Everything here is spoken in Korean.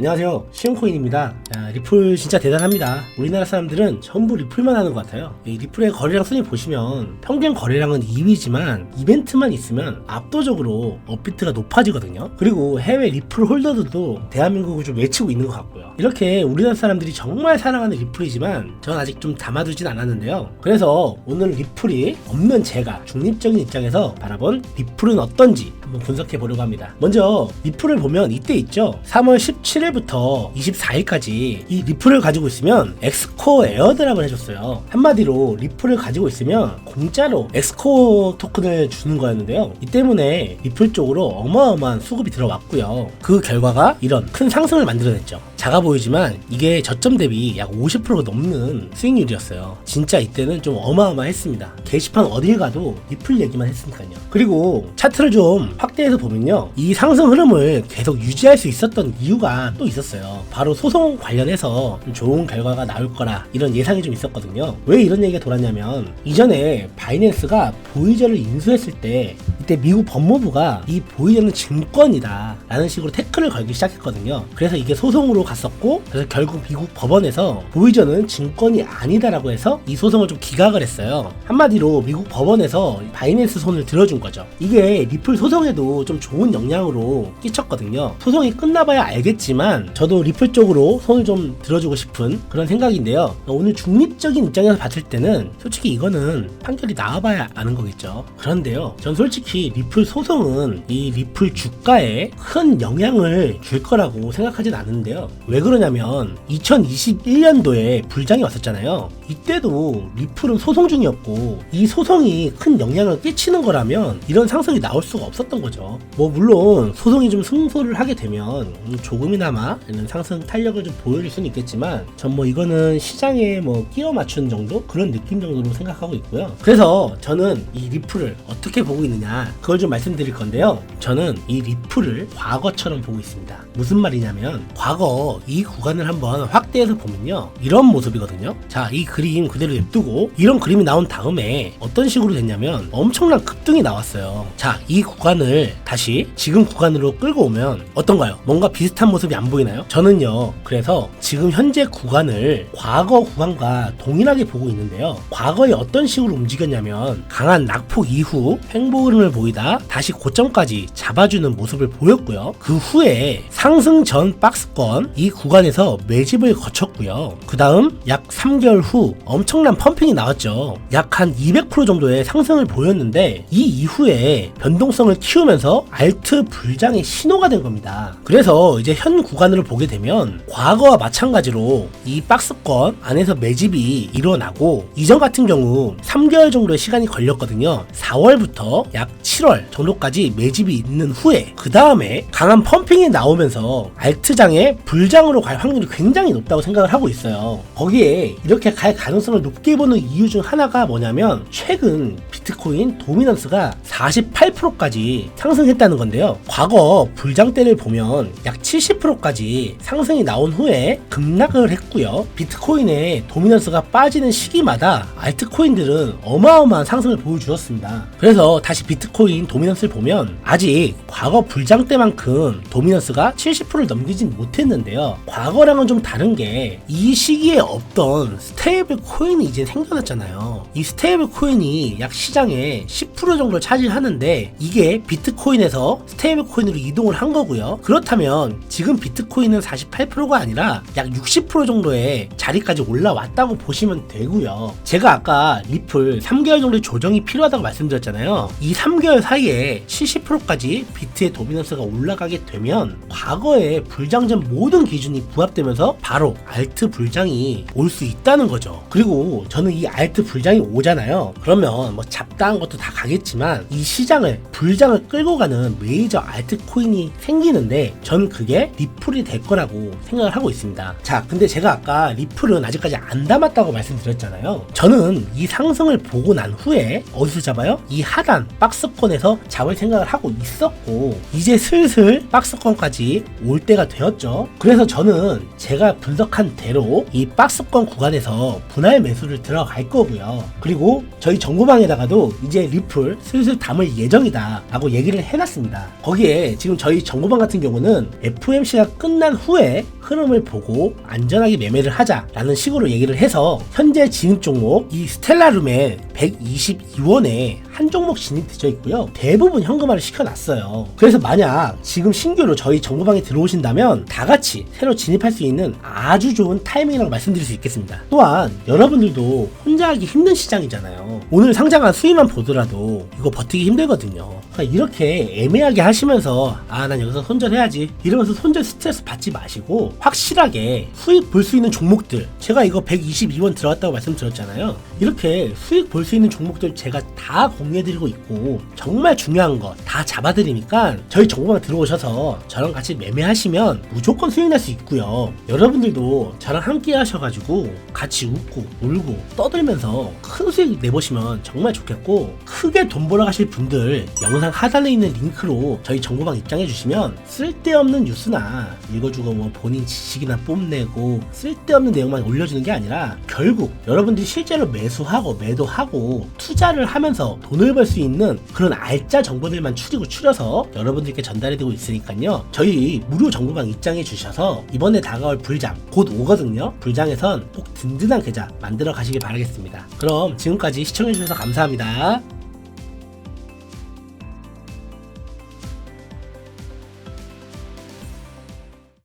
안녕하세요. 시온코인입니다. 자, 리플 진짜 대단합니다. 우리나라 사람들은 전부 리플만 하는 것 같아요. 이 리플의 거래량 순위 보시면 평균 거래량은 2위지만 이벤트만 있으면 압도적으로 업비트가 높아지거든요. 그리고 해외 리플 홀더들도 대한민국을 좀 외치고 있는 것 같고요. 이렇게 우리나라 사람들이 정말 사랑하는 리플이지만 전 아직 좀 담아두진 않았는데요. 그래서 오늘 리플이 없는 제가 중립적인 입장에서 바라본 리플은 어떤지 한번 분석해 보려고 합니다 먼저 리플을 보면 이때 있죠 3월 17일부터 24일까지 이 리플을 가지고 있으면 엑스코어 에어드랍을 해줬어요. 한마디로 리플을 가지고 있으면 공짜로 엑스코어 토큰을 주는 거였는데요. 이 때문에 리플 쪽으로 어마어마한 수급이 들어왔고요. 그 결과가 이런 큰 상승을 만들어냈죠. 작아 보이지만 이게 저점 대비 약 50%가 넘는 수익률이었어요. 진짜 이때는 좀 어마어마했습니다. 게시판 어딜 가도 리플 얘기만 했으니까요. 그리고 차트를 좀 확대해서 보면요. 이 상승 흐름을 계속 유지할 수 있었던 이유가 또 있었어요. 바로 소송 관련해서 좀 좋은 결과가 나올 거라 이런 예상이 좀 있었거든요. 왜 이런 얘기가 돌았냐면 이전에 바이낸스가 보이저를 인수했을 때 이때 미국 법무부가 이 보이저는 증권이다 라는 식으로 태클을 걸기 시작했거든요. 그래서 이게 소송으로 갔었고 그래서 결국 미국 법원에서 보이저는 증권이 아니다라고 해서 이 소송을 좀 기각을 했어요. 한마디로 미국 법원에서 바이낸스 손을 들어준 거죠. 이게 리플 소송에 도 좀 좋은 영향으로 끼쳤거든요. 소송이 끝나봐야 알겠지만 저도 리플 쪽으로 손을 좀 들어주고 싶은 그런 생각인데요. 오늘 중립적인 입장에서 봤을 때는 솔직히 이거는 판결이 나와봐야 아는 거겠죠. 그런데요. 전 솔직히 리플 소송은 이 리플 주가에 큰 영향을 줄 거라고 생각하진 않는데요. 왜 그러냐면 2021년도에 불장이 왔었잖아요. 이때도 리플은 소송 중이었고 이 소송이 큰 영향을 끼치는 거라면 이런 상승이 나올 수가 없었던 거죠. 뭐 물론 소송이 좀 승소를 하게 되면 음, 조금이나마 상승 탄력을 좀 보여줄 수는 있겠지만 전 뭐 이거는 시장에 뭐 끼워 맞춘 정도 그런 느낌 정도로 생각하고 있고요. 그래서 저는 이 리플을 어떻게 보고 있느냐 그걸 좀 말씀드릴 건데요. 저는 이 리플을 과거처럼 보고 있습니다. 무슨 말이냐면 과거 이 구간을 한번 확대해서 보면요 이런 모습이거든요. 자 이 그림 그대로 냅두고 이런 그림이 나온 다음에 어떤 식으로 됐냐면 엄청난 급등이 나왔어요. 자 이 구간을 다시 지금 구간으로 끌고 오면 어떤가요? 뭔가 비슷한 모습이 안 보이나요? 저는요 그래서 지금 현재 구간을 과거 구간과 동일하게 보고 있는데요. 과거에 어떤 식으로 움직였냐면 강한 낙폭 이후 횡보 흐름을 보이다 다시 고점까지 잡아주는 모습을 보였고요. 그 후에 상승 전 박스권 이 구간에서 매집을 거쳤고요. 그 다음 약 3개월 후 엄청난 펌핑이 나왔죠. 약 한 200% 정도의 상승을 보였는데 이 이후에 변동성을 키우면서 알트 불장의 신호가 된 겁니다. 그래서 이제 현 구간으로 보게 되면 과거와 마찬가지로 이 박스권 안에서 매집이 일어나고 이전 같은 경우 3개월 정도의 시간이 걸렸거든요. 4월부터 약 7월 정도까지 매집이 있는 후에 그 다음에 강한 펌핑이 나오면서 알트장의 불장으로 갈 확률이 굉장히 높다고 생각을 하고 있어요. 거기에 이렇게 갈 가능성을 높게 보는 이유 중 하나가 뭐냐면 최근 비트코인 도미넌스가 48%까지 상승했다는 건데요. 과거 불장 때를 보면 약 70%까지 상승이 나온 후에 급락을 했고요. 비트코인의 도미넌스가 빠지는 시기마다 알트코인들은 어마어마한 상승을 보여주었습니다. 그래서 다시 비트코인 도미넌스를 보면 아직 과거 불장 때만큼 도미넌스가 70%를 넘기진 못했는데요. 과거랑은 좀 다른 게 이 시기에 없던 스테이블 코인이 이제 생겨났잖아요. 이 스테이블 코인이 약 시장 의 10% 정도를 차지하는데 이게 비트코인에서 스테이블 코인으로 이동을 한 거고요. 그렇다면 지금 비트코인은 48%가 아니라 약 60% 정도의 자리까지 올라왔다고 보시면 되고요. 제가 아까 리플 3개월 정도의 조정이 필요하다고 말씀드렸잖아요. 이 3개월 사이에 70%까지 비트의 도미넌스가 올라가게 되면 과거의 불장전 모든 기준이 부합되면서 바로 알트 불장이 올 수 있다는 거죠. 그리고 저는 이 알트 불장이 오잖아요. 그러면 뭐 잡다한 것도 다 가겠지만 이 시장을 불장을 끌고 가는 메이저 알트 코인이 생기는데 전 그게 리플이 될 거라고 생각을 하고 있습니다. 자, 근데 제가 아까 리플은 아직까지 안 담았다고 말씀드렸잖아요. 저는 이 상승을 보고 난 후에 어디서 잡아요? 이 하단 박스권에서 잡을 생각을 하고 있었고 이제 슬슬 박스권까지 올 때가 되었죠. 그래서 저는 제가 분석한 대로 이 박스권 구간에서 분할 매수를 들어갈 거고요. 그리고 저희 정보방에다가 도 보시더라도 이제 리플 슬슬 담을 예정이다 라고 얘기를 해놨습니다. 거기에 지금 저희 정보방 같은 경우는 FMC가 끝난 후에 흐름을 보고 안전하게 매매를 하자라는 식으로 얘기를 해서 현재 진입 종목 이 스텔라룸에 122원에 한 종목 진입되어 있고요. 대부분 현금화를 시켜놨어요. 그래서 만약 지금 신규로 저희 정보방에 들어오신다면 다 같이 새로 진입할 수 있는 아주 좋은 타이밍이라고 말씀드릴 수 있겠습니다. 또한 여러분들도 혼자 하기 힘든 시장이잖아요. 오늘 상장한 수익만 보더라도 이거 버티기 힘들거든요. 그러니까 이렇게 애매하게 하시면서 아 난 여기서 손절해야지 이러면서 손절 스트레스 받지 마시고 확실하게 수익 볼 수 있는 종목들 제가 이거 122원 들어갔다고 말씀드렸잖아요. 이렇게 수익 볼 수 있는 종목들 제가 다 공유해드리고 있고 정말 중요한 거 다 잡아드리니까 저희 정보방 들어오셔서 저랑 같이 매매하시면 무조건 수익 날 수 있고요. 여러분들도 저랑 함께 하셔가지고 같이 웃고 울고 떠들면서 큰 수익 내보시면 정말 좋겠고 크게 돈 벌어 가실 분들 영상 하단에 있는 링크로 저희 정보방 입장해 주시면 쓸데없는 뉴스나 읽어주고 뭐 본인 지식이나 뽐내고 쓸데없는 내용만 올려주는 게 아니라 결국 여러분들이 실제로 매수하고 매도하고 투자를 하면서 돈을 벌 수 있는 그런 알짜 정보들만 추리고 추려서 여러분들께 전달해드리고 있으니까요. 저희 무료 정보방 입장해 주셔서 이번에 다가올 불장 곧 오거든요. 불장에선 꼭 든든한 계좌 만들어 가시길 바라겠습니다. 그럼 지금까지 시청해 주셔서 감사합니다